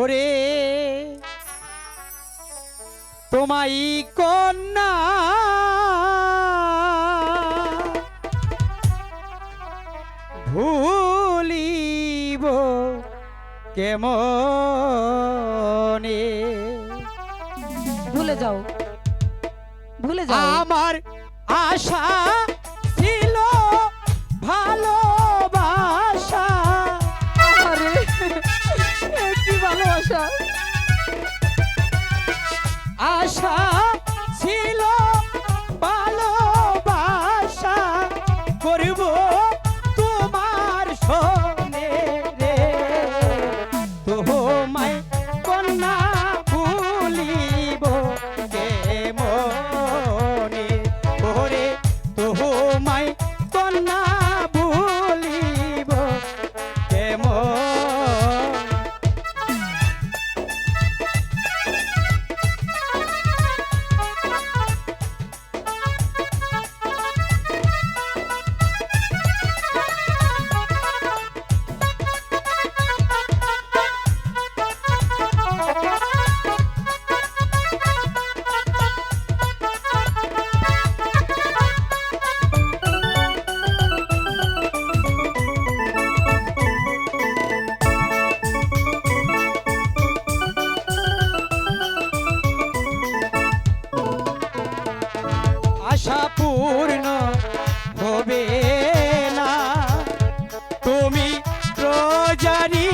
ওরে তোমাই কন্যা। ভুলিব কেমনে? ভুলে যাও ভুলে যাও। আমার আশা আশা ছিল ভালোবাসা করব তোমার সনে রে। তোমায় জানি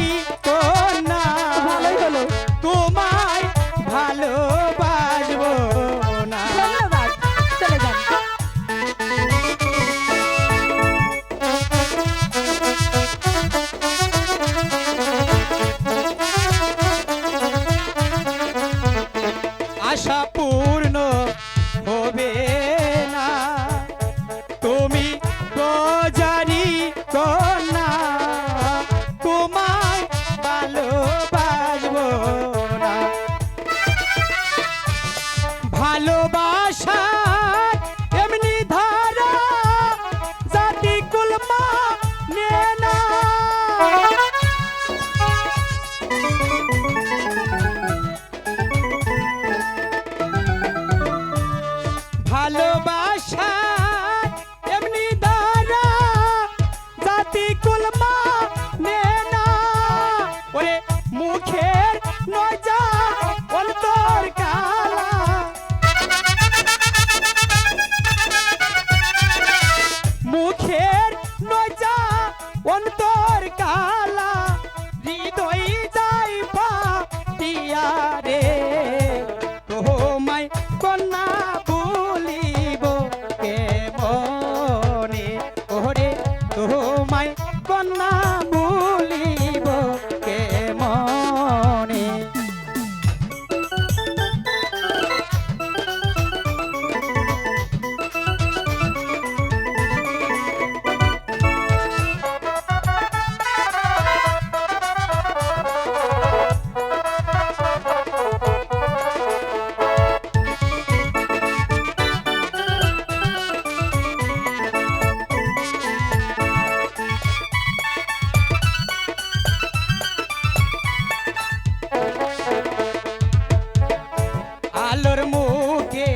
আলোর মুখে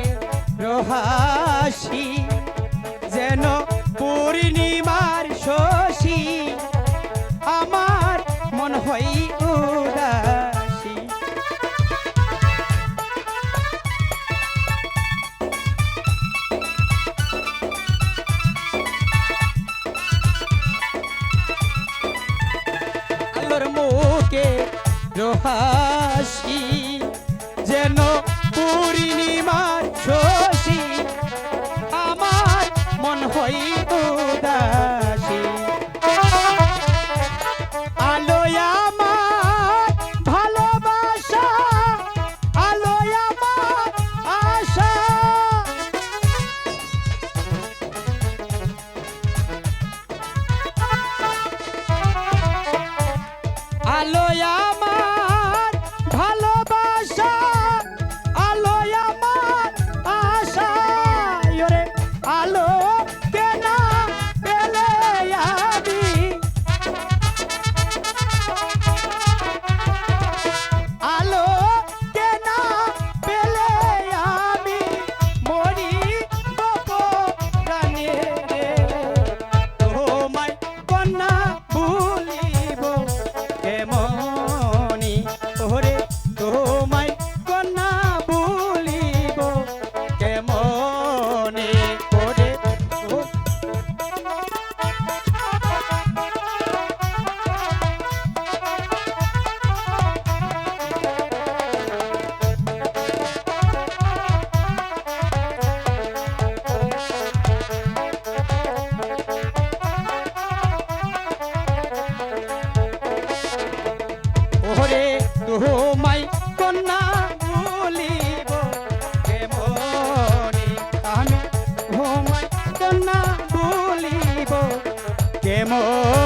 রহাসি যেন পূর্ণিমার শশী আমার মন হই উদাসী। রহাসি যেন পূর্ণিমার More.